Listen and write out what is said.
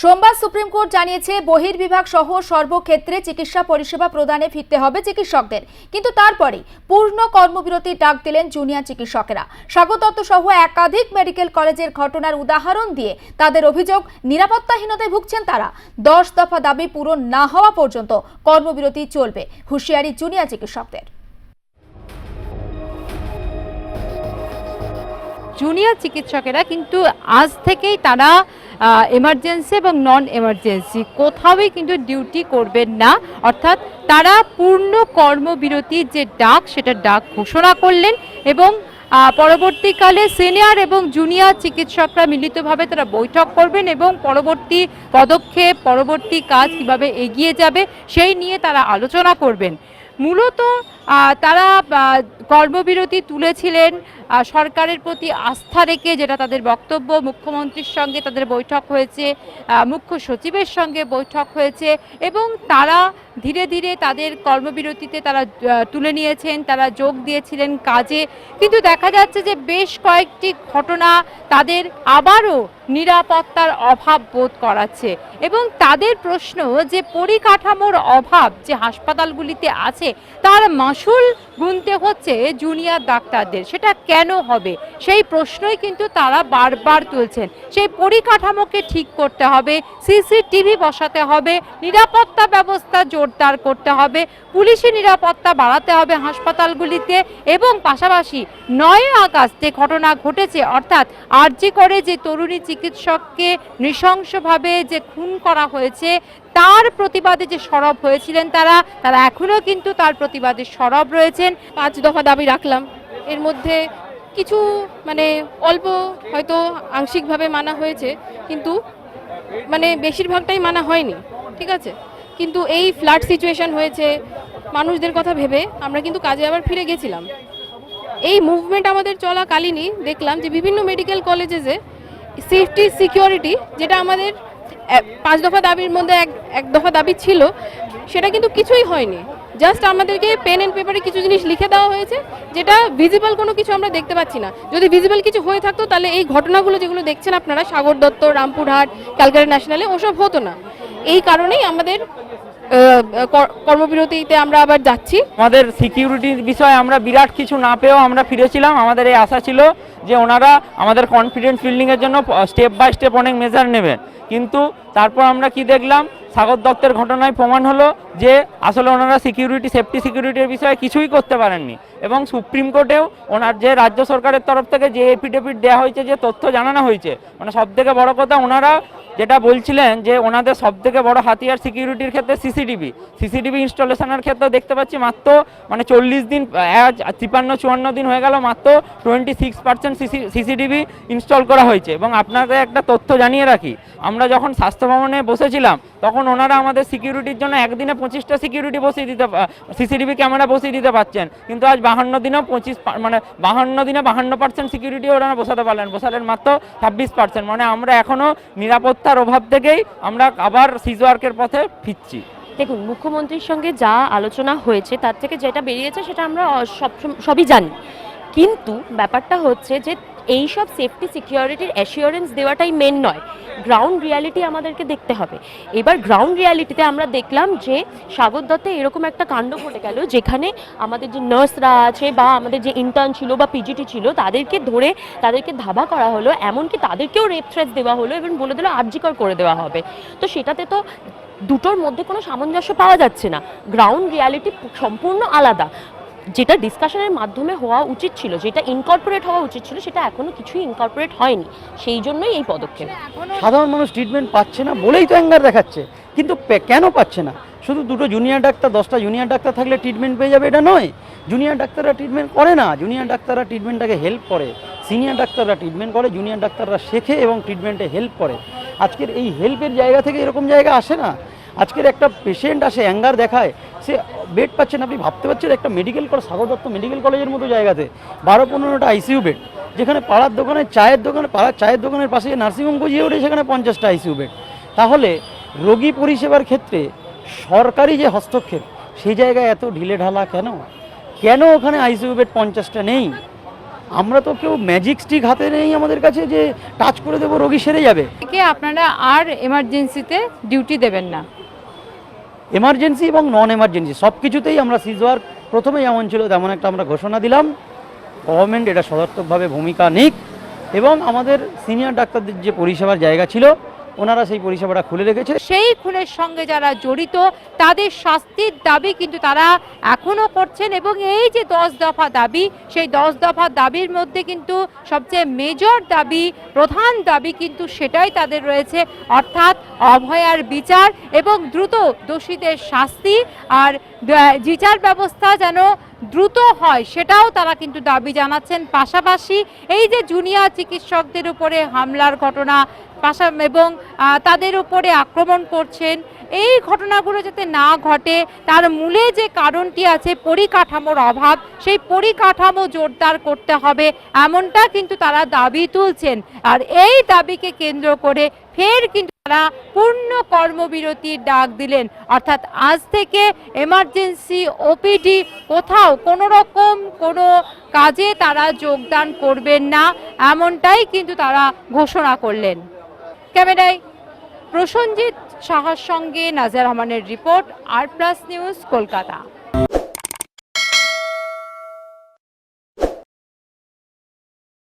সোমবার supreme court জানিয়েছে, বহির্বিভাগ সহ সর্বক্ষেত্রে চিকিৎসা পরিষেবা প্রদানে ফিরতে হবে চিকিৎসকদের। কিন্তু তারপরে পূর্ণ কর্মবিরতির ডাক দিলেন জুনিয়র চিকিৎসকেরা। স্বাগতত্ব সহ একাধিক মেডিকেল কলেজের ঘটনার উদাহরণ দিয়ে তাদের অভিযোগ, নিরাপত্তাহীনতায় ভুগছেন তারা। দশ দফা দাবি পূরণ না হওয়া পর্যন্ত কর্মবিরতি চলবে, হুঁশিয়ারি জুনিয়র চিকিৎসকদের। জুনিয়র চিকিৎসকেরা কিন্তু আজ থেকেই তারা এমার্জেন্সি এবং নন এমার্জেন্সি কোথাওই কিন্তু ডিউটি করবেন না। অর্থাৎ তারা পূর্ণ কর্মবিরতির যে ডাক, সেটা ডাক ঘোষণা করলেন এবং পরবর্তীকালে সিনিয়র এবং জুনিয়র চিকিৎসকরা মিলিতভাবে তারা বৈঠক করবেন এবং পরবর্তী পদক্ষেপ, পরবর্তী কাজ কীভাবে এগিয়ে যাবে, সেই নিয়ে তারা আলোচনা করবেন। মূলত তারা কর্মবিরতি তুলেছিলেন সরকারের প্রতি আস্থা রেখে যেটা তাদের বক্তব্য, মুখ্যমন্ত্রীর সঙ্গে তাদের বৈঠক হয়েছে মুখ্য সচিবের সঙ্গে বৈঠক হয়েছে এবং তারা ধীরে ধীরে তাদের কর্মবিরতিতে তারা তুলে নিয়েছেন, তারা যোগ দিয়েছিলেন কাজে। কিন্তু দেখা যাচ্ছে যে বেশ কয়েকটি ঘটনা তাদের আবারও নিরাপত্তার অভাব বোধ করাচ্ছে এবং তাদের প্রশ্ন যে পরিকাঠামোর অভাব যে হাসপাতালগুলিতে আছে, তার মাসুল গুনতে হচ্ছে জুনিয়র ডাক্তারদের। সেটা কেন হবে? সেই প্রশ্নই কিন্তু তারা বারবার তুলছেন। সেই পরিকাঠামোকে ঠিক করতে হবে, সিসিটিভি বসাতে হবে, নিরাপত্তা ব্যবস্থা জোরদার করতে হবে, পুলিশি নিরাপত্তা বাড়াতে হবে হাসপাতালগুলিতে এবং পাশাপাশি নয় আগস্ট ঘটনা ঘটেছে, অর্থাৎ আরজি করে যে তরুণী চিকিৎসককে নৃশংসভাবে যে খুন করা হয়েছে, তার প্রতিবাদে যে সরব হয়েছিলেন তারা তারা এখনও কিন্তু তার প্রতিবাদে সরব রয়েছেন। পাঁচ দফা দাবি রাখলাম। এর মধ্যে কিছু মানে অল্প হয়তো আংশিকভাবে মানা হয়েছে, কিন্তু মানে বেশিরভাগটাই মানা হয়নি, ঠিক আছে? কিন্তু এই ফ্লাড সিচুয়েশন হয়েছে, মানুষদের কথা ভেবে আমরা কিন্তু কাজে আবার ফিরে গেছিলাম। এই মুভমেন্ট আমাদের চলাকালীনই দেখলাম যে বিভিন্ন মেডিকেল কলেজেসে সেফটি সিকিউরিটি যেটা আমাদের পাঁচ দফা দাবির মধ্যে এক এক দফা দাবি ছিল, সেটা কিন্তু কিছুই হয়নি। জাস্ট আমাদেরকে পেন অ্যান্ড পেপারে কিছু জিনিস লিখে দেওয়া হয়েছে, যেটা ভিজিবল কোনো কিছু আমরা দেখতে পাচ্ছি না। যদি ভিজিবল কিছু হয়ে থাকতো, তাহলে এই ঘটনাগুলো যেগুলো দেখছেন আপনারা, সাগর দত্ত, রামপুরহাট, ক্যালকাটা ন্যাশনালে, ওসব হতো না। এই কারণেই আমাদের কর্মবিরতিতে আমরা আবার যাচ্ছি। আমাদের সিকিউরিটির বিষয়ে আমরা বিরাট কিছু না পেয়েও আমরা ফিরেছিলাম। আমাদের এই আশা ছিল যে ওনারা আমাদের কনফিডেন্স বিল্ডিংয়ের জন্য স্টেপ বাই স্টেপ অনেক মেজার নেবেন কিন্তু তারপর আমরা কি দেখলাম? সাগর দত্তের ঘটনায় প্রমাণ হলো যে আসলে ওনারা সিকিউরিটি সেফটি সিকিউরিটির বিষয়ে কিছুই করতে পারেননি। এবং সুপ্রিম কোর্টেও ওনার যে রাজ্য সরকারের তরফ থেকে যে এফিডেভিট দেওয়া হয়েছে, যে তথ্য জানানো হয়েছে মানে সব থেকে বড় কথা ওনারা যেটা বলছিলেন যে ওনাদের সব থেকে বড় হাতিয়ার সিকিউরিটির ক্ষেত্রে সিসিটিভি সিসিটিভি ইনস্টলেশনের ক্ষেত্রে দেখতে পাচ্ছি মাত্র মানে চল্লিশ দিন আজ তিপ্পান্ন, চুয়ান্ন দিন হয়ে গেল মাত্র twenty six percent CCTV install করা হয়েছে। এবং আপনাদের একটা তথ্য জানিয়ে রাখি, আমরা যখন স্বাস্থ্য ভবনে বসেছিলাম তখন ওনারা আমাদের সিকিউরিটির জন্য একদিনে পঁচিশটা সিকিউরিটি বসিয়ে দিতে সিসিটিভি ক্যামেরা বসিয়ে দিতে পারছেন। কিন্তু আজ বাহান্ন দিনেও পঁচিশ মানে বাহান্ন দিনে বাহান্ন পার্সেন্ট সিকিউরিটি ওনারা বসাতে পারলেন। বসালেন মাত্র ছাব্বিশ পার্সেন্ট মানে আমরা এখনও নিরাপত্তার অভাব থেকেই আমরা আবার সিজওয়ার্কের পথে ফিরছি। দেখুন, মুখ্যমন্ত্রীর সঙ্গে যা আলোচনা হয়েছে, তার থেকে যেটা বেরিয়েছে সেটা আমরা সব সবই জানি। কিন্তু ব্যাপারটা হচ্ছে যে, এইসব সেফটি সিকিউরিটির অ্যাসিওরেন্স দেওয়াটাই মেন নয়। গ্রাউন্ড রিয়ালিটি আমাদেরকে দেখতে হবে। এবার গ্রাউন্ড রিয়ালিটিতে আমরা দেখলাম যে সাগর দত্তে এরকম একটা কাণ্ড ঘটে গেল যেখানে আমাদের যে নার্সরা আছে বা আমাদের যে ইন্টার্ন ছিল বা পিজিটি ছিল, তাদেরকে ধরে তাদেরকে ধাবা করা হলো, এমনকি তাদেরকেও রেপ থ্রেট দেওয়া হলো এবং বলে দিল আর্জিকর করে দেওয়া হবে। তো সেটাতে তো দুটোর মধ্যে কোনো সামঞ্জস্য পাওয়া যাচ্ছে না। গ্রাউন্ড রিয়ালিটি সম্পূর্ণ আলাদা। যেটা ডিসকাশনের মাধ্যমে হওয়া উচিত ছিল যেটা ইনকর্পোরেট হওয়া উচিত ছিল সেটা এখনও কিছুই ইনকর্পোরেট হয়নি। সেই জন্যই এই পদক্ষেপ। সাধারণ মানুষ ট্রিটমেন্ট পাচ্ছে না বলেই তো অ্যাঙ্গার দেখাচ্ছে কিন্তু কেন পাচ্ছে না? শুধু দুটো জুনিয়র ডাক্তার দশটা জুনিয়র ডাক্তার থাকলে ট্রিটমেন্ট পেয়ে যাবে এটা নয়। জুনিয়র ডাক্তাররা ট্রিটমেন্ট করে না। জুনিয়র ডাক্তাররা ট্রিটমেন্টটাকে হেল্প করে। সিনিয়র ডাক্তাররা ট্রিটমেন্ট করে জুনিয়র ডাক্তাররা শেখে এবং ট্রিটমেন্টে হেল্প করে। আজকের এই হেল্পের জায়গা থেকে এরকম জায়গা আসে না। আজকের একটা পেশেন্ট আসে অ্যাঙ্গার দেখায়, সে বেড পাচ্ছে না। আপনি ভাবতে পারছেন একটা medical college Sagar Dutta medical কলেজের মতো জায়গাতে, বারো পনেরোটা আইসিইউ বেড যেখানে পাড়ার দোকানে, চায়ের দোকানে, পাড়ার চায়ের দোকানের পাশে নার্সিংহোম গজিয়ে ওঠে, সেখানে পঞ্চাশটা আইসিইউ বেড তাহলে রোগী পরিষেবার ক্ষেত্রে সরকারি যে হস্তক্ষেপ, সেই জায়গায় এত ঢিলে ঢালা কেন? কেন ওখানে আইসিইউ বেড পঞ্চাশটা নেই? আমরা তো কেউ ম্যাজিক স্টিক হাতে নেই আমাদের কাছে যে টাচ করে দেবো, রোগী সেরে যাবে। আপনারা আর এমার্জেন্সিতে ডিউটি দেবেন না। এমার্জেন্সি এবং নন এমার্জেন্সি সব কিছুতেই আমরা সিজ ওয়ার্ক প্রথমে যেমন ছিল, তেমন একটা আমরা ঘোষণা দিলাম। গভর্নমেন্ট এটা সদর্থকভাবে ভূমিকা নিক এবং আমাদের সিনিয়র ডাক্তারদের যে পরিষেবার জায়গা ছিল ওনারা সেই পরিষেবাটা খুলে রেখেছে। সেই খুনের সঙ্গে যারা জড়িত, তাদের শাস্তির দাবি কিন্তু তারা এখনও করছেন এবং এই যে দশ দফা দাবি, সেই দশ দফা দাবির মধ্যে কিন্তু সবচেয়ে মেজর দাবি, প্রধান দাবি কিন্তু সেটাই তাদের রয়েছে, অর্থাৎ অভয়ার বিচার এবং দ্রুত দোষীদের শাস্তি আর বিচার ব্যবস্থা যেন দ্রুত হয় সেটাও তারা কিন্তু দাবি জানাচ্ছেন। পাশাপাশি এই যে জুনিয়র চিকিৎসকদের উপরে হামলার ঘটনা পাশা এবং তাদের উপরে আক্রমণ করছেন। এই ঘটনাগুলো যাতে না ঘটে, তার মূলে যে কারণটি আছে পরিকাঠামোর অভাব, সেই পরিকাঠামো জোরদার করতে হবে, এমনটা কিন্তু তারা দাবি তুলছেন। আর এই দাবিকে কেন্দ্র করে ফের কিন্তু তারা পূর্ণ কর্মবিরতির ডাক দিলেন। অর্থাৎ আজ থেকে এমার্জেন্সি, ওপিডি কোথাও কোনো রকম কোনো কাজে তারা যোগদান করবেন না, এমনটাই কিন্তু তারা ঘোষণা করলেন। ক্যামেরায় প্রসঞ্জিৎ সাহার সঙ্গে নাজার রহমানের রিপোর্ট আর প্লাস নিউজ কলকাতা।